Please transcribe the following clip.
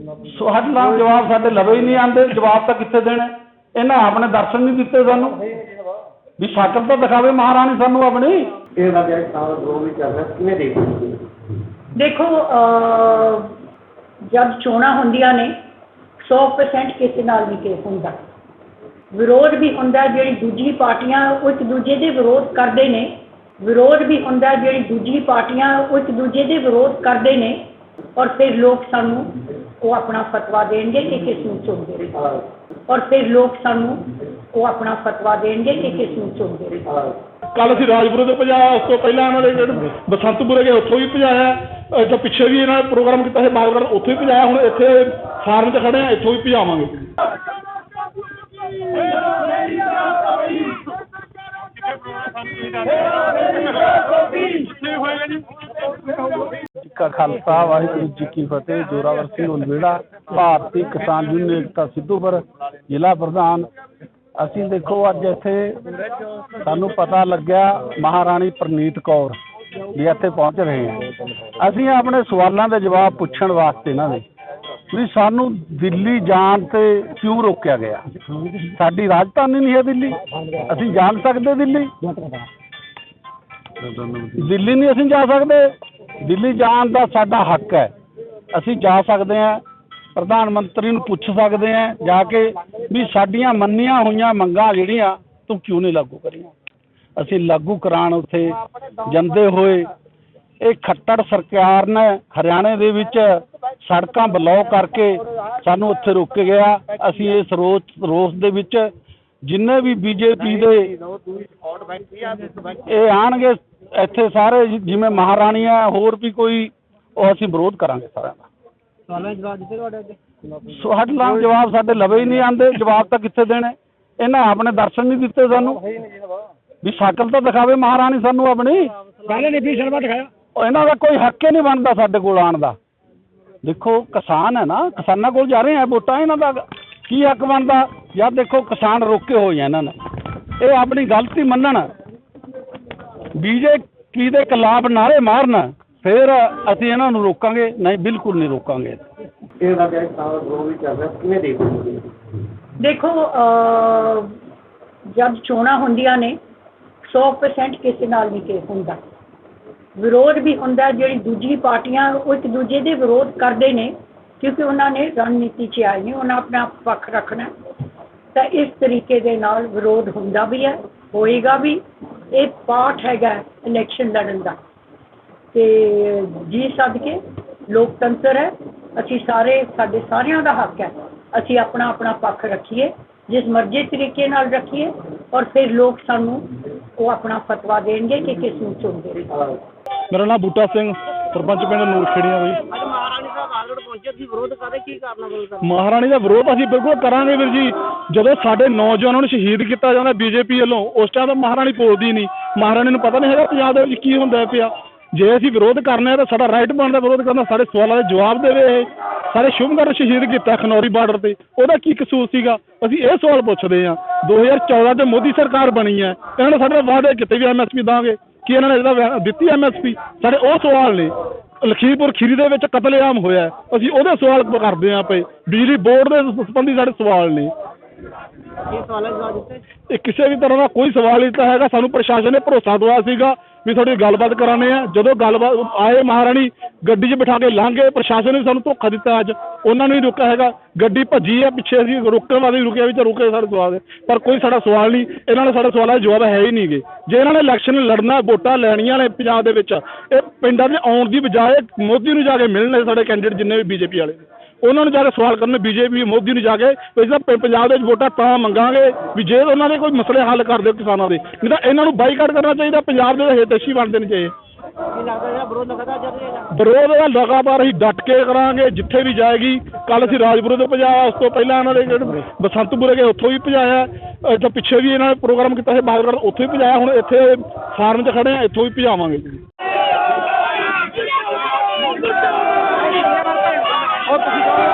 ਸਾਡੇ ਨਾਲ ਜਵਾਬ ਸਾਡੇ ਲਵੇ ਹੀ ਨਹੀਂ ਆਉਂਦੇ ਜਵਾਬ ਤਾਂ ਕਿੱਥੇ ਦੇਣੇ? ਇਹਨਾਂ ਆਪਣੇ ਦਰਸ਼ਨ ਨਹੀਂ ਦਿੱਤੇ ਸਾਨੂੰ। ਵੀ ਸ਼ਕਲ ਤਾਂ ਦਿਖਾਵੇ ਮਹਾਰਾਣੀ ਸਾਨੂੰ ਆਪਣੀ। ਇਹ ਦਾ ਜਿਹੜਾ ਸਾਲ ਦੋ ਵੀ ਚੱਲ ਰਿਹਾ ਕਿਵੇਂ ਦੇਖਦੇ ਹੋ? ਤੁਸੀਂ? ਦੇਖੋ ਜਦ ਚੋਣਾਂ ਹੁੰਦੀਆਂ ਨੇ 100% ਕਿਸੇ ਨਾਲ ਨਹੀਂ ਕੇਸ ਹੁੰਦਾ। ਵਿਰੋਧ ਵੀ ਹੁੰਦਾ ਜਿਹੜੀ ਦੂਜੀ ਪਾਰਟੀਆਂ ਉਹ ਇੱਕ ਦੂਜੇ ਦੇ ਵਿਰੋਧ ਕਰਦੇ ਨੇ। ਵਿਰੋਧ ਵੀ ਹੁੰਦਾ ਜਿਹੜੀ ਦੂਜੀ ਪਾਰਟੀਆਂ ਉਹ ਇੱਕ ਦੂਜੇ ਦੇ ਵਿਰੋਧ ਕਰਦੇ ਨੇ। ਔਰ ਫਿਰ ਲੋਕ ਸਾਨੂੰ ਉਹ ਆਪਣਾ ਫਤਵਾ ਦੇਣਗੇ ਕਿ ਕਿਸ ਨੂੰ ਚੁਣਦੇ ਨੇ ਔਰ ਫਿਰ ਲੋਕ ਸਾਨੂੰ ਉਹ ਆਪਣਾ ਫਤਵਾ ਦੇਣਗੇ ਕਿ ਕਿਸ ਨੂੰ ਚੁਣਦੇ ਨੇ ਕੱਲ ਅਸੀਂ ਰਾਜਪੁਰੇ ਤੋਂ ਭਜਾਇਆ ਉਸ ਤੋਂ ਪਹਿਲਾਂ ਇਹਨਾਂ ਦੇ ਜਿਹੜੇ ਬਸੰਤਪੁਰੇ ਗਏ ਉੱਥੋਂ ਵੀ ਭਜਾਇਆ ਤੋਂ ਪਿੱਛੇ ਵੀ ਇਹਨਾਂ ਨੇ ਪ੍ਰੋਗਰਾਮ ਕੀਤਾ ਸੀ ਬਾਗੜ ਉੱਥੋਂ ਵੀ ਭਜਾਇਆ ਹੁਣ ਇੱਥੇ ਫਾਰਮ 'ਚ ਖੜੇ ਆ ਇੱਥੋਂ ਵੀ ਭਜਾਵਾਂਗੇ ਜੀ ਕਾ ਖਾਲਸਾ, ਵਾਹਿਗੁਰੂ ਜੀ ਕੀ ਫਤਿਹ, ਜੋਰਾਵਰ ਸਿੰਘ ਉਲਵੇੜਾ, ਭਾਰਤੀ ਕਿਸਾਨ ਯੂਨੀਅਨ ਏਕਤਾ ਸਿੱਧੂਪੁਰ, ਜ਼ਿਲ੍ਹਾ ਪ੍ਰਧਾਨ। ਅਸੀਂ ਦੇਖੋ, ਅੱਜ ਇੱਥੇ ਸਾਨੂੰ ਪਤਾ ਲੱਗਿਆ ਮਹਾਰਾਣੀ ਪ੍ਰਨੀਤ ਕੌਰ ਵੀ ਇੱਥੇ ਪਹੁੰਚ ਰਹੇ ਆ ਅਸੀਂ ਆਪਣੇ ਸਵਾਲਾਂ ਦੇ ਜਵਾਬ ਪੁੱਛਣ ਵਾਸਤੇ ਇਹਨਾਂ ਦੇ ਵੀ ਸਾਨੂੰ ਦਿੱਲੀ ਜਾਣ ਤੇ ਕਿਉਂ ਰੋਕਿਆ ਗਿਆ? ਸਾਡੀ ਰਾਜਧਾਨੀ ਨਹੀਂ ਹੈ ਦਿੱਲੀ। ਅਸੀਂ ਜਾਣ ਸਕਦੇ ਦਿੱਲੀ? ਦਿੱਲੀ ਨਹੀਂ ਅਸੀਂ ਜਾ ਸਕਦੇ। ਦਿੱਲੀ ਜਾਣ ਦਾ ਸਾਡਾ ਹੱਕ ਹੈ। ਅਸੀਂ ਜਾ ਸਕਦੇ ਹਾਂ, ਪ੍ਰਧਾਨ ਮੰਤਰੀ ਨੂੰ ਪੁੱਛ ਸਕਦੇ ਹਾਂ, ਜਾ ਕੇ ਵੀ ਸਾਡੀਆਂ ਮੰਨੀਆਂ ਹੋਈਆਂ ਮੰਗਾਂ ਜਿਹੜੀਆਂ ਤੂੰ ਕਿਉਂ ਨਹੀਂ ਲਾਗੂ ਕਰੀਆਂ? ਅਸੀਂ ਲਾਗੂ ਕਰਾਉਣ ਉੱਥੇ ਜਾਂਦੇ ਹੋਏ ਇਹ ਖੱਟੜ ਸਰਕਾਰ ਨੇ ਹਰਿਆਣੇ ਦੇ ਵਿੱਚ ਸੜਕਾਂ ਬਲੌਕ ਕਰਕੇ ਸਾਨੂੰ ਉੱਥੇ ਰੋਕ ਗਿਆ। ਅਸੀਂ ਇਸ ਰੋਸ ਰੋਸ ਦੇ ਵਿੱਚ ਜਿੰਨੇ ਵੀ ਬੀਜੇਪੀ ਦੇ ਇਹ ਆਣਗੇ ਇੱਥੇ ਸਾਰੇ ਜਿ- ਜਿਵੇਂ ਮਹਾਰਾਣੀ ਆ ਹੋਰ ਵੀ ਕੋਈ ਉਹ ਅਸੀਂ ਵਿਰੋਧ ਕਰਾਂਗੇ ਸਾਰਿਆਂ ਦਾ। ਸਾਡੇ ਨਾਲ ਜਵਾਬ ਸਾਡੇ ਲਵੇ ਹੀ ਨਹੀਂ ਆਉਂਦੇ ਜਵਾਬ ਤਾਂ ਕਿੱਥੇ ਦੇਣੇ? ਇਹਨਾਂ ਆਪਣੇ ਦਰਸ਼ਨ ਨਹੀਂ ਦਿੱਤੇ ਸਾਨੂੰ। ਵੀ ਸ਼ਕਲ ਤਾਂ ਦਿਖਾਵੇ ਮਹਾਰਾਣੀ ਸਾਨੂੰ ਆਪਣੀ। ਪਹਿਲੇ ਨੇ ਵੀ ਸ਼ਰਮਾ ਦਿਖਾਇਆ। ਉਹ ਇਹਨਾਂ ਦਾ ਕੋਈ ਹੱਕ ਹੀ ਨਹੀਂ ਬਣਦਾ ਸਾਡੇ ਕੋਲ ਆਉਣ ਦਾ। ਦੇਖੋ ਕਿਸਾਨ ਹੈ ਨਾ ਕਿਸਾਨਾਂ ਕੋਲ ਜਾ ਰਹੇ ਆ ਵੋਟਾਂ ਇਹਨਾਂ ਦਾ ਕੀ ਹੱਕ ਬਣਦਾ? ਯਾਰ ਦੇਖੋ ਕਿਸਾਨ ਰੋਕੇ ਹੋਏ ਆ ਇਹਨਾਂ ਨੇ ਇਹ ਆਪਣੀ ਗਲਤੀ ਮੰਨਣ। ਬੀਜੇਪੀ ਦੇ ਖਿਲਾਫ ਨਾਰੇ ਮਾਰਨ ਫਿਰ ਅਸੀਂ ਇਹਨਾਂ ਨੂੰ ਰੋਕਾਂਗੇ ਨਹੀਂ ਬਿਲਕੁਲ ਨਹੀਂ ਰੋਕਾਂਗੇ ਇਹ ਦਾ ਜਿਹੜਾ ਸਾਲ ਦੋ ਵੀ ਚੱਲ ਰਿਹਾ ਕਿਵੇਂ ਤੁਸੀਂ? ਦੇਖੋ ਜਦ ਚੋਣਾਂ ਹੁੰਦੀਆਂ ਨੇ 100% ਕਿਸੇ ਨਾਲ ਨਹੀਂ ਕੇਸ ਹੁੰਦਾ ਵਿਰੋਧ ਵੀ ਹੁੰਦਾ ਜਿਹੜੀ ਦੂਜੀ ਪਾਰਟੀਆਂ ਉਹ ਇੱਕ ਦੂਜੇ ਦੇ ਵਿਰੋਧ ਕਰਦੇ ਨੇ ਕਿਉਂਕਿ ਉਹਨਾਂ ਨੇ ਰਣਨੀਤੀ 'ਚ ਆਏ ਨੇ ਉਹਨਾਂ ਆਪਣਾ ਪੱਖ ਰੱਖਣਾ। ਤਾਂ ਇਸ ਤਰੀਕੇ ਦੇ ਨਾਲ ਵਿਰੋਧ ਹੁੰਦਾ ਵੀ ਹੈ ਹੋਏਗਾ ਵੀ ਇਹ ਪਾਠ ਹੈਗਾ ਇਲੈਕਸ਼ਨ ਲੜਨ ਦਾ। ਤੇ ਜੀ ਸਦਕੇ ਲੋਕਤੰਤਰ ਹੈ, ਅਸੀਂ ਸਾਰੇ, ਸਾਡੇ ਸਾਰਿਆਂ ਦਾ ਹੱਕ ਹੈ, ਅਸੀਂ ਆਪਣਾ ਆਪਣਾ ਪੱਖ ਰੱਖੀਏ, ਜਿਸ ਮਰਜ਼ੀ ਤਰੀਕੇ ਨਾਲ ਰੱਖੀਏ, ਔਰ ਫਿਰ ਲੋਕ ਸਾਨੂੰ ਉਹ ਆਪਣਾ ਫਤਵਾ ਦੇਣਗੇ ਕਿ ਕਿਸ ਨੂੰ ਚੁਣਦੇ ਮੇਰਾ ਨਾਮ ਬੂਟਾ ਸਿੰਘ, ਸਰਪੰਚ ਪਿੰਡ ਨੂਰਖੇੜੀਆਂ ਬਈ। ਅੱਜ ਮਹਾਰਾਣੀ ਪਹੁੰਚੇ ਸੀ ਵਿਰੋਧ ਕਰਦੇ ਕੀ ਕਾਰਨ ਬੋਲ ਕਰ ਮਹਾਰਾਣੀ ਦਾ ਵਿਰੋਧ ਅਸੀਂ ਬਿਲਕੁਲ ਕਰਾਂਗੇ ਵੀਰ ਜੀ। ਜਦੋਂ ਸਾਡੇ ਨੌਜਵਾਨਾਂ ਨੂੰ ਸ਼ਹੀਦ ਕੀਤਾ ਜਾਂਦਾ ਬੀਜੇਪੀ ਵੱਲੋਂ, ਉਸ ਟਾਈਮ ਤਾਂ ਮਹਾਰਾਣੀ ਬੋਲਦੀ ਨਹੀਂ। ਮਹਾਰਾਣੀ ਨੂੰ ਪਤਾ ਨਹੀਂ ਹੈਗਾ ਪੰਜਾਬ ਦੇ ਵਿੱਚ ਕੀ ਹੁੰਦਾ ਪਿਆ। ਜੇ ਅਸੀਂ ਵਿਰੋਧ ਕਰਨਾ ਹੈ ਤਾਂ ਸਾਡਾ ਰਾਈਟ ਬਣਦਾ, ਵਿਰੋਧ ਕਰਨਾ, ਸਾਡੇ ਸਵਾਲਾਂ ਦੇ ਜਵਾਬ ਦੇਵੇ ਇਹ। ਸਾਰੇ ਸ਼ੁਭਕਰ ਸ਼ਹੀਦ ਕੀਤਾ ਖਨੌਰੀ ਬਾਰਡਰ ਤੇ। ਉਹਦਾ ਕੀ ਕਸੂਰ ਸੀਗਾ? ਅਸੀਂ ਇਹ ਸਵਾਲ ਪੁੱਛਦੇ ਹਾਂ। 2014 ਤੇ ਮੋਦੀ ਸਰਕਾਰ ਬਣੀ ਹੈ। ਇਹਨਾਂ ਨੇ ਸਾਡੇ ਨਾਲ ਵਾਅਦੇ ਕੀਤੇ ਵੀ ਐਮਐਸਪੀ ਦਾਂਗੇ। ਕੀ ਇਹਨਾਂ ਨੇ ਇਹਦਾ ਵੈ- ਦਿੱਤੀ ਐਮਐਸਪੀ ਸਾਡੇ ਉਹ ਸਵਾਲ ਨੇ। ਲਖੀਮਪੁਰ ਖੀਰੀ ਦੇ ਵਿੱਚ ਕਤਲੇਆਮ ਹੋਇਆ। ਅਸੀਂ ਉਹਦੇ ਸਵਾਲ ਕਰਦੇ ਹਾਂ ਪਏ ਬਿਜਲੀ ਬੋਰਡ ਦੇ ਸੰਬੰਧੀ ਸਾਡੇ ਸਵਾਲ ਨੇ। ਇਹ ਸਵਾਲਾਂ ਜਵਾਬ ਦਿੱਤੇ? ਇਹ ਕਿਸੇ ਵੀ ਤਰ੍ਹਾਂ ਦਾ ਕੋਈ ਸਵਾਲ ਨਹੀਂ ਤਾਂ ਹੈਗਾ। ਸਾਨੂੰ ਪ੍ਰਸ਼ਾਸਨ ਨੇ ਭਰੋਸਾ ਦਵਾਇਆ ਸੀਗਾ। ਵੀ ਤੁਹਾਡੀ ਗੱਲਬਾਤ ਕਰਾਣੇ ਆ ਜਦੋਂ ਗੱਲਬਾਤ ਆਏ ਮਹਾਰਾਣੀ, ਗੱਡੀ 'ਚ ਬਿਠਾ ਕੇ ਲੰਘ ਪ੍ਰਸ਼ਾਸਨ ਨੇ ਸਾਨੂੰ ਧੋਖਾ ਦਿੱਤਾ ਅੱਜ। ਉਹਨਾਂ ਨੂੰ ਹੀ ਰੁਕਿਆ ਹੈਗਾ। ਗੱਡੀ ਭੱਜੀ ਆ, ਪਿੱਛੇ ਅਸੀਂ ਰੁਕਣ ਵਾਲੇ ਰੁਕਿਆ ਵੀ ਤਾਂ ਰੁਕੇ ਸਾਡੇ ਸਵਾਲ। ਪਰ ਕੋਈ ਸਾਡਾ ਸਵਾਲ ਨਹੀਂ। ਇਹਨਾਂ ਨੇ ਸਾਡੇ ਸਵਾਲਾਂ ਦੇ ਜਵਾਬ ਹੈ ਹੀ ਨਹੀਂਗੇ। ਜੇ ਇਹਨਾਂ ਨੇ ਇਲੈਕਸ਼ਨ ਲੜਨਾ, ਵੋਟਾਂ ਲੈਣੀਆਂ ਨੇ ਪੰਜਾਬ ਦੇ ਵਿੱਚ, ਇਹ ਪਿੰਡਾਂ 'ਚ ਆਉਣ ਦੀ ਬਜਾਏ ਮੋਦੀ ਨੂੰ ਜਾ ਕੇ ਮਿਲਣ ਸਾਡੇ ਕੈਂਡੀਡੇਟ ਜਿੰਨੇ ਵੀ ਬੀਜੇਪੀ ਵਾਲੇ। ਉਹਨਾਂ ਨੂੰ ਜਾ ਕੇ ਸਵਾਲ ਕਰਨ ਬੀਜੇਪੀ ਮੋਦੀ ਨੂੰ ਜਾ ਕੇ ਵੀ ਅਸੀਂ ਤਾਂ ਪੰਜਾਬ ਦੇ ਵਿੱਚ ਵੋਟਾਂ ਤਾਂ ਮੰਗਾਂਗੇ ਵੀ ਜੇ ਉਹਨਾਂ ਦੇ ਕੋਈ ਮਸਲੇ ਹੱਲ ਕਰ ਦਿਓ ਕਿਸਾਨਾਂ ਦੇ। ਨਹੀਂ ਤਾਂ ਇਹਨਾਂ ਨੂੰ ਬਾਈਕਾਟ ਕਰਨਾ ਚਾਹੀਦਾ ਪੰਜਾਬ ਦੇ ਹਿਤੈਸ਼ੀ ਬਣਦੇ ਨੇ ਚਾਹੀਏ ਕੀ ਲੱਗਦਾ ਜਿਹੜਾ ਵਿਰੋਧ ਦਾ ਲਗਾਤਾਰ ਅਸੀਂ ਡਟ ਕੇ ਕਰਾਂਗੇ ਜਿੱਥੇ ਵੀ ਜਾਏਗੀ। ਕੱਲ ਅਸੀਂ ਰਾਜਪੁਰੇ ਤੋਂ ਭਜਾਇਆ ਉਸ ਤੋਂ ਪਹਿਲਾਂ ਇਹਨਾਂ ਦੇ ਜਿਹੜੇ ਬਸੰਤਪੁਰੇ ਗਏ ਉੱਥੋਂ ਵੀ ਭਜਾਇਆ। ਤੋਂ ਪਿੱਛੇ ਵੀ ਇਹਨਾਂ ਨੇ ਪ੍ਰੋਗਰਾਮ ਕੀਤਾ ਸੀ ਬਾਗੜ ਉੱਥੋਂ ਵੀ ਭਜਾਇਆ ਹੁਣ ਇੱਥੇ ਫਾਰਮ 'ਚ ਖੜੇ ਆ ਇੱਥੋਂ ਵੀ ਭਜਾਵਾਂਗੇ। ਉਹ ਤੁਸੀਂ